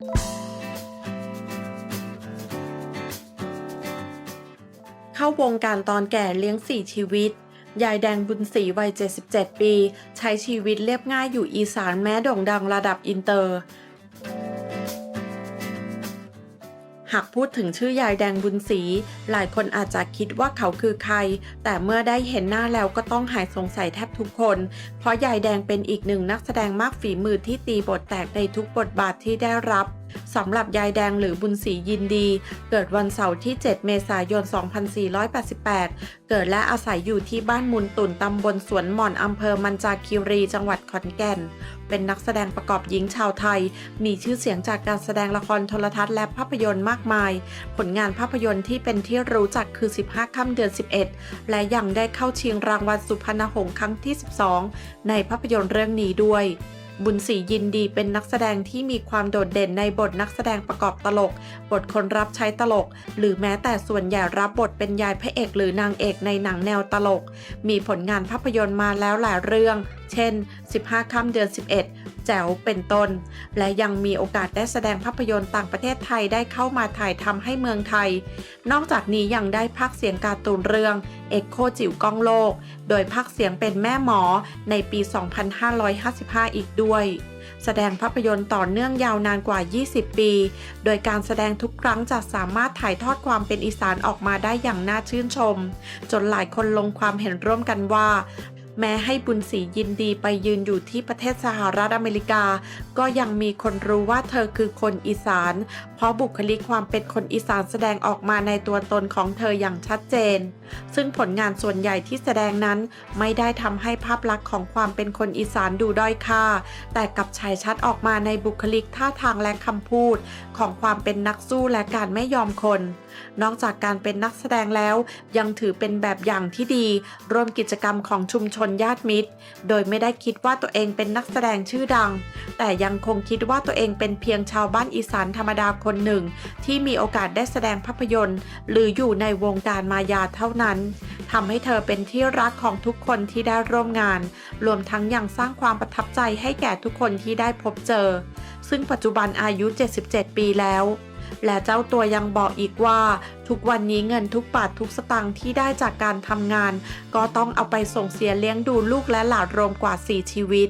เข้าวงการตอนแก่เลี้ยงสี่ชีวิต ยายแดงบุญศรีวัย 77 ปี ใช้ชีวิตเรียบง่ายอยู่อีสานแม้โด่งดังระดับอินเตอร์ หากพูดถึงชื่อยายแดงบุญศรีหลายคนอาจจะคิดว่าเขาคือใคร แต่เมื่อได้เห็นหน้าแล้วก็ต้องหายสงสัยแทบทุกคน เพราะยายแดงเป็นอีกหนึ่งนักแสดงมากฝีมือที่ตีบทแตกในทุกบทบาทที่ได้รับ สำหรับยายแดงหรือบุญศรียินดี เกิดวันเสาร์ที่ 7 เมษายน 2488 เกิดและอาศัยอยู่ที่บ้านมุนตุนตำบลสวนหม่อนอำเภอมันจาคีรี จังหวัดขอนแก่น เป็นนักแสดงประกอบหญิงชาวไทย มีชื่อเสียงจากการแสดงละครโทรทัศน์และภาพยนตร์มากมาย ผลงานภาพยนตร์ที่เป็นที่รู้จักคือ 15 ค่ำเดือน 11 และยังได้เข้าชิงรางวัลสุพรรณหงส์ครั้งที่ 12 ในภาพยนตร์เรื่องนี้ด้วย บุญศรียินดีเป็นนักแสดงที่มีความโดดเด่นในบทนักแสดงประกอบตลก บทคนรับใช้ตลก หรือแม้แต่ส่วนใหญ่รับบทเป็นยายพระเอกหรือนางเอกในหนังแนวตลก มีผลงานภาพยนตร์มาแล้วหลายเรื่อง เช่น 15 ค่ำเดือน 11 แจ๋วเป็นต้น และยังมีโอกาสได้แสดงภาพยนตร์ต่างประเทศไทยได้เข้ามาถ่ายทำให้เมืองไทย นอกจากนี้ยังได้พากเสียงการ์ตูนเรื่องเอ็กโคจิ๋วก้องโลก โดยพากเสียงเป็นแม่หมอในปี 2555 อีกด้วยแสดงภาพยนตร์ต่อเนื่องยาวนานกว่า 20 ปี โดยการแสดงทุกครั้งจะสามารถถ่ายทอดความเป็นอีสานออกมาได้อย่างน่าชื่นชม จนหลายคนลงความเห็นร่วมกันว่า แม้ให้บุญศรียินดีไปยืนอยู่ที่ประเทศสหรัฐอเมริกา ก็ยังมีคนรู้ว่าเธอคือคนอีสาน เพราะบุคลิกความเป็นคนอีสานแสดงออกมาในตัวตนของเธออย่างชัดเจน ซึ่งผลงานส่วนใหญ่ที่แสดงนั้นไม่ได้ทำให้ภาพลักษณ์ของความเป็นคนอีสานดูด้อยค่า แต่กลับฉายชัดออกมาในบุคลิกท่าทางและคำพูด ของความเป็นนักสู้และการไม่ยอมคน นอกจากการเป็นนักแสดงแล้ว ยังถือเป็นแบบอย่างที่ดี ร่วมกิจกรรมของชุมชนนญาติมิตร โดยไม่ได้คิดว่าตัวเองเป็นนักแสดงชื่อดัง แต่ยังคงคิดว่าตัวเองเป็นเพียงชาวบ้านอีสานธรรมดาคนหนึ่ง ที่มีโอกาสได้แสดงภาพยนตร์ หรืออยู่ในวงการมายาเท่านั้นทำให้เธอเป็นที่รักของทุกคนที่ได้ร่วมงาน รวมทั้งยังสร้างความประทับใจให้แก่ทุกคนที่ได้พบเจอ ซึ่งปัจจุบันอายุ 77 ปีแล้ว และเจ้าตัวยังบอกอีกว่า ทุกวันนี้เงินทุกบาททุกสตางค์ที่ได้จากการทำงาน ก็ต้องเอาไปส่งเสียเลี้ยงดูลูกและหลานรวมกว่า 4 ชีวิต